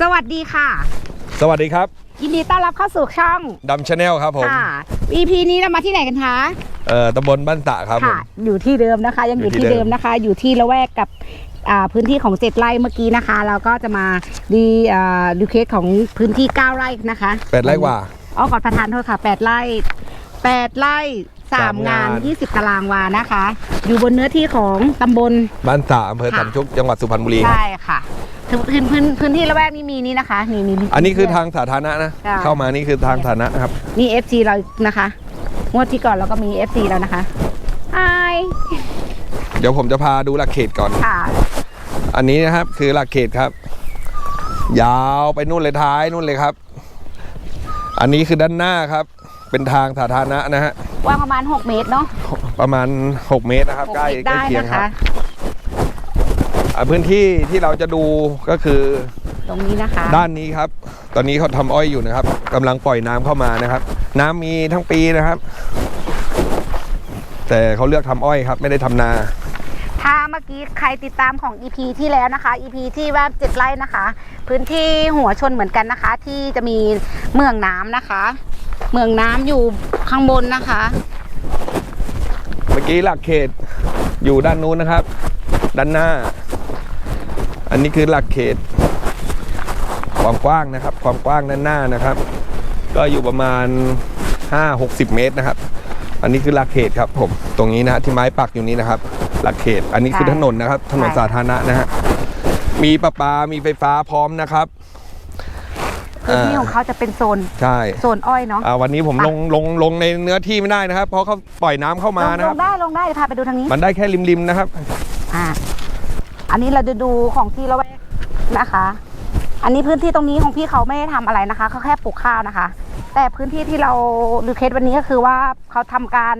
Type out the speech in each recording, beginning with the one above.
สวัสดีค่ะ สวัสดีครับ ยินดีต้อนรับเข้าสู่ช่องดำชาแนลครับผม ค่ะ EP นี้เรามาที่ไหนกันคะเอ่อตำบลบ้านตะครับผมค่ะอยู่ที่เดิมนะคะ ยังอยู่อยู่ที่ที่เดิเดิม มนะคะ อยู่ที่ละแวกกับอ่าพื้นที่ของเจ็ดไร่เมื่อกี้นะคะ เราก็จะมาดีอ่าดูเคสของพื้นที่ 9 ไร่นะคะแปดไร่กว่า อ๋อขอประทานโทษค่ะ 8 ไร่ 8 ไร่สามสามงางานน20 ตารางวานะคะ อยู่บนเนื้อที่ของตำบล บ้านตะอำเภอค่ะสันชุกจังหวัดสุพรรณบุรีครับ ใช่ค่ะ พื้นพื้นพื้นที่ละแวกนี้มีนี่นะคะนี่นี่ อันนี้คือทางสาธารณะนะ ค่ะ เข้ามานี่คือทางสาธารณะครับ นี่ FC เรานะคะงวดที่ก่อนเราก็มี FC แล้วนะคะไอเดี๋ยวผมจะพาดูหลักเขตก่อน ค่ะ อันนี้นะครับคือหลักเขตครับ ยาวไปนู่นเลยท้ายนู่นเลยครับ อันนี้คือด้านหน้าครับ เป็นทางสาธารณะนะฮะกว้างประมาณ 6 เมตรเนาะประมาณ 6 เมตรนะครับ6ใกล้เมตรใกล้ได้เคียงนะครัคะ บ อ่าพื้นที่ที่เราจะดูก็คือตรงนี้นะคะ ด้านนี้ครับ ตอนนี้เขาทำอ้อยอยู่นะครับกำลังปล่อยน้ำเข้ามานะครับ น้ำมีทั้งปีนะครับ แต่เขาเลือกทำอ้อยครับ ไม่ได้ทำนา ถ้าเมื่อกี้ใครติดตามของ EP ที่แล้วนะคะ EP ที่ว่าเจ็ดไร่นะคะ พื้นที่หัวชนเหมือนกันนะคะ ที่จะมีเมืองน้ำนะคะ เมืองน้ำอยู่ข้างบนนะคะ เมื่อกี้หลักเขตอยู่ด้านนู้นนะครับ ด้านหน้า อันนี้คือหลักเขต ความกว้างนะครับ ความกว้างด้านหน้านะครับ ก็อยู่ประมาณ 5-60 เมตรนะครับ อันนี้คือหลักเขตครับผมตรงนี้นะฮะที่ไม้ปักอยู่นี้นะครับ หลักเขต อันนี้คือใช่ถนนนะครับ ถนนใช่สาธารณะนะฮะมีประปา มีไฟฟ้าพร้อมนะครับพื้นที่ของเขาจะเป็นโซนใช่โซนอ้อยเนาะอ่าวันนี้ผมอะลงลงลงในเนื้อที่ไม่ได้นะครับ เพราะเขาปล่อยน้ำเข้ามาลงนะลครับงได้ลงได้เดี๋ยวพาไปดูทางนี้ มันได้แค่ริมๆนะครับ อ่า อันนี้เราจะดูของที่ละแวกนะคะ อันนี้พื้นที่ตรงนี้ของพี่เขาไม่ได้ทำอะไรนะคะเขาแค่ปลูกข้าวนะคะ แต่พื้นที่ที่เราดูเคสวันนี้ก็คือว่าเขาทำการ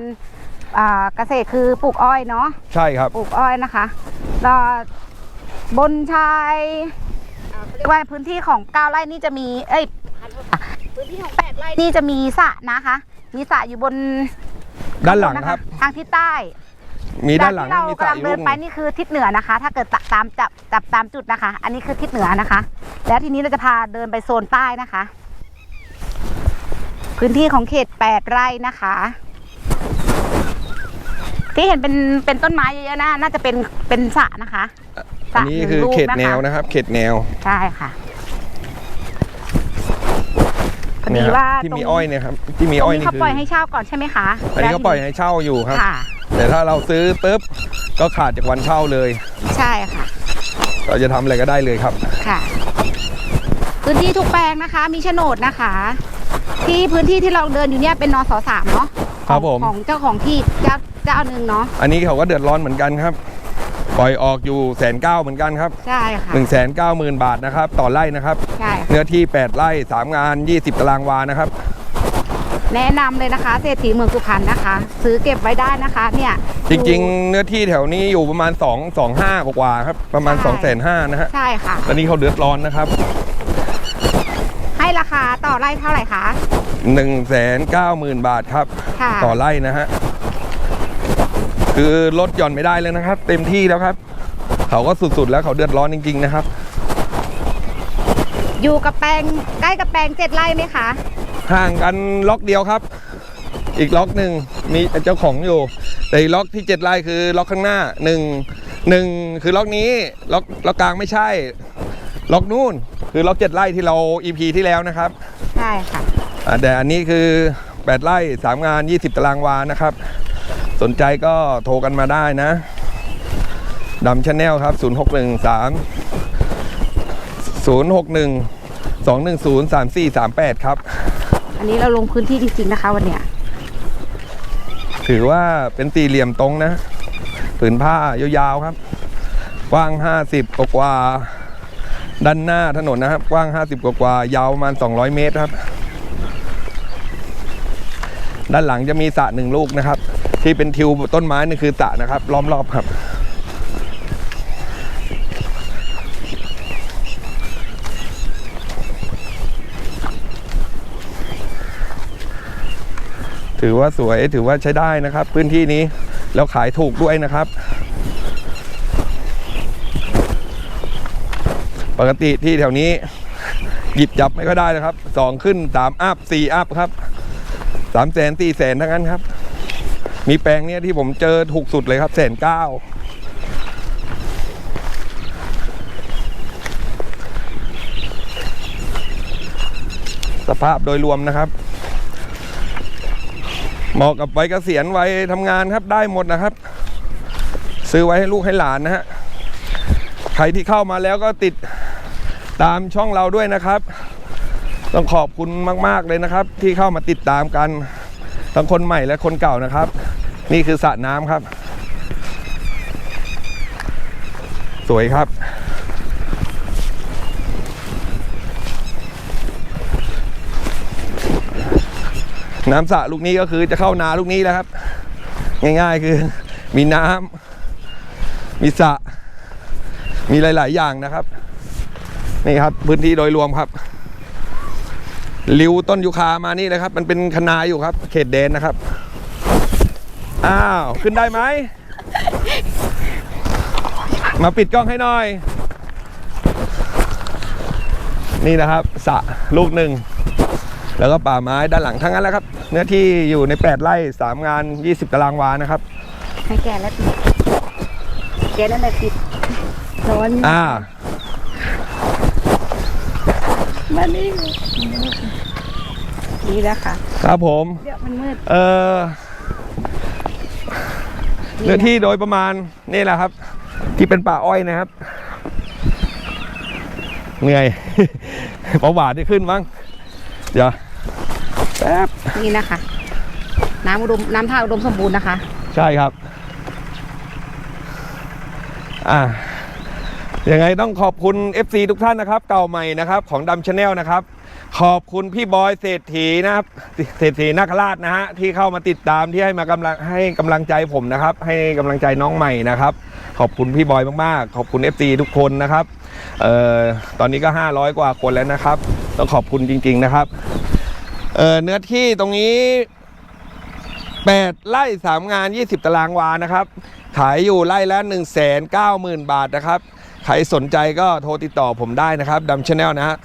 อ่าเกษตรคือปลูกอ้อยเนาะ ใช่ครับ ปลูกอ้อยนะคะแล้วบนชายอ่าเขาเรียกว่าพื้นที่ของเก้าไร่นี่จะมี เอ้ยอะพื้นที่ของแปดไร่นี่จะมีสระนะคะ มีสระอยู่บนด้านหลังนะะครับ ทางทิศใต้ มีด้านหลังจกที่มีเราสระกำลังอยู่เดิลูนกหไปนึ่งนี่คือทิศเหนือนะคะ ถ้าเกิดตามจับจับตามจุดนะคะ อันนี้คือทิศเหนือนะคะ แล้วทีนี้เราจะพาเดินไปโซนใต้นะคะ พื้นที่ของเขตแปดไร่นะคะ ที่เห็นเป็นเป็นต้นไม้เยอะๆนะน่าจะเป็นเป็นสระนะคะสอัระนนี้หงคือลูกเขตะะแนวนะครับ เขตแนวใช่ค่ะพอเนี่ดียครับว่าที่ตรงมีอ้อยเนี่ยครับที่มีตรอ้งอยนี้นี่เขาคือปล่อยให้เช่าก่อนใช่ไหมคะอันนี้เขาปล่อยให้เช่าอยู่ครับ ค่ะ แต่ถ้าเราซื้อปุ๊บก็ขาดจากวันเช่าเลย ใช่ค่ะ เราจะทำอะไรก็ได้เลยครับ ค่ะ พื้นที่ทุกแปลงนะคะ มีโฉนดนะคะ ที่พื้นที่ที่เราเดินอยู่เนี่ยเป็นนสสามเนาะครับผม ของเจ้าของที่เจ้าเจ้าหนึ่งเนาะอันนี้เขาก็เดือดร้อนเหมือนกันครับ ปล่อยออกอยู่แสนเก้าเหมือนกันครับใช่ค่ะหนึ่งแสนเก้าหมื่นบาทนะครับ ต่อไร่นะครับ ใช่ค่ะเนื้อที่ 8 ไร่ 3 งาน 20 ตารางวานะครับ แนะนำเลยนะคะ เศรษฐีเมืองสุพรรณนะคะ ซื้อเก็บไว้ได้นะคะ เนี่ยจริง ๆ เนื้อที่แถวนี้อยู่ประมาณ 2 2 5กว่าๆครับ ประมาณ 2 5 0 0 0นะฮะใช่ค่ะ ตอนนี้เขาเดือดร้อนนะครับ ให้ราคาต่อไร่เท่าไหร่คะ1 9 0 0 0 0 บาทครับ ค่ะ ต่อไร่นะฮะ คือลดหย่อนไม่ได้เลยนะครับ เต็มที่แล้วครับ เขาก็สุดๆแล้วเขาเดือดร้อนจริง ๆ นะครับ อยู่กับแปลงใกล้กับแปลงเจ็ดไร่ไหมคะ ห่างกันล็อกเดียวครับ อีกล็อกหนึ่งมีเจ้าของอยู่ แต่อีกล็อกที่เจ็ดไร่คือล็อกข้างหน้าหนึ่งหนึ่งคือล็อกนี้ล็อกล็อกกลางไม่ใช่ ล็อกนู่นคือล็อกเจ็ดไร่ที่เรา EP ที่แล้วนะครับใช่ค่ะอ่าแต่อันนี้คือ 8 ไร่ 3 งาน 20 ตารางวานะครับ สนใจก็โทรกันมาได้นะดำชาแนลครับ 0613 061 210 3438 ครับ อันนี้เราลงพื้นที่จริงๆนะคะวันเนี้ยถือว่าเป็นสี่เหลี่ยมตรงนะผืนผ้ายาวๆครับ กว้าง 50กว่ากว่าด้านหน้าถนนนะครับ กว้าง 50 กว่ากว่ายาวประมาณ 200 เมตรครับ ด้านหลังจะมีสระหนึ่งลูกนะครับ ที่เป็นทิวต้นไม้นี่คือสระนะครับ ล้อมรอบครับ ถือว่าสวยถือว่าใช้ได้นะครับ พื้นที่นี้แล้วขายถูกด้วยนะครับ ปกติที่แถวนี้ หยิบจับไม่ก็ได้นะครับสองขึ้นสามอัพสี่อัพครับสามแสนสี่แสนทั้งนั้นครับ มีแปลงเนี้ยที่ผมเจอถูกสุดเลยครับแสนเก้าสภาพโดยรวมนะครับ เหมาะกับวัยเกษียณวัยทำงานครับได้หมดนะครับ ซื้อไว้ให้ลูกให้หลานนะฮะใครที่เข้ามาแล้วก็ติดตามช่องเราด้วยนะครับ ต้องขอบคุณมาก ๆ เลยนะครับ ที่เข้ามาติดตามกันทั้งคนใหม่และคนเก่านะครับ นี่คือสระน้ำครับ สวยครับ น้ำสระลูกนี้ก็คือจะเข้านาลูกนี้แล้วครับ ง่ายๆคือมีน้ำมีสระมีหลาย ๆ อย่างนะครับ นี่ครับพื้นที่โดยรวมครับริวต้นยูคามานี่เลยครับ มันเป็นคนาอยู่ครับ เขตแดนนะครับ อ้าว ขึ้นได้ไหม มาปิดกล้องให้หน่อย นี่นะครับสระลูกหนึ่ง แล้วก็ป่าไม้ด้านหลังทั้งนั้นแหล้วครับ เนื้อที่อยู่ใน 8 ไร่ 3 งาน 20 ตารางวานะครับ ให้แกแล้วปิดแกนั่นแหละปิดร้อนอ่ามานี่นี่แหละค่ะ ครับผม เดี๋ยวมันมืด เออเนื้อที่โดยประมาณนี่แหละครับ ที่เป็นป่าอ้อยนะครับเหนื่อยประวัติที่ขึ้นมั้งเดี๋ยว แป๊บนี่นะคะ น้ำอุดมน้ำท่าอุดมสมบูรณ์นะคะ ใช่ครับ อ่ายังไงต้องขอบคุณ FC ทุกท่านนะครับ เก่าใหม่นะครับ ของดำชาแนลนะครับ ขอบคุณพี่บอยเศรษฐีนะครับเศรษฐีนาคราชนะฮะที่เข้ามาติดตามที่ให้มากำลังให้กำลังใจผมนะครับ ให้กำลังใจน้องใหม่นะครับ ขอบคุณพี่บอยมากๆ ขอบคุณ FC ทุกคนนะครับเอ่อตอนนี้ก็ 500 กว่าคนแล้วนะครับ ต้องขอบคุณจริง ๆนะครับ เอ่อเนื้อที่ตรงนี้8ไร่3งาน20ตารางวานะครับ ขายอยู่ไร่ละ1 9 0 0 0 0บาทนะครับ ใครสนใจก็โทรติดต่อผมได้นะครับดัมชาแนลนะฮะ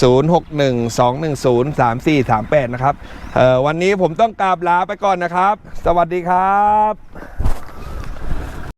0612103438นะครับเอ่อวันนี้ผมต้องกราบลาไปก่อนนะครับ สวัสดีครับ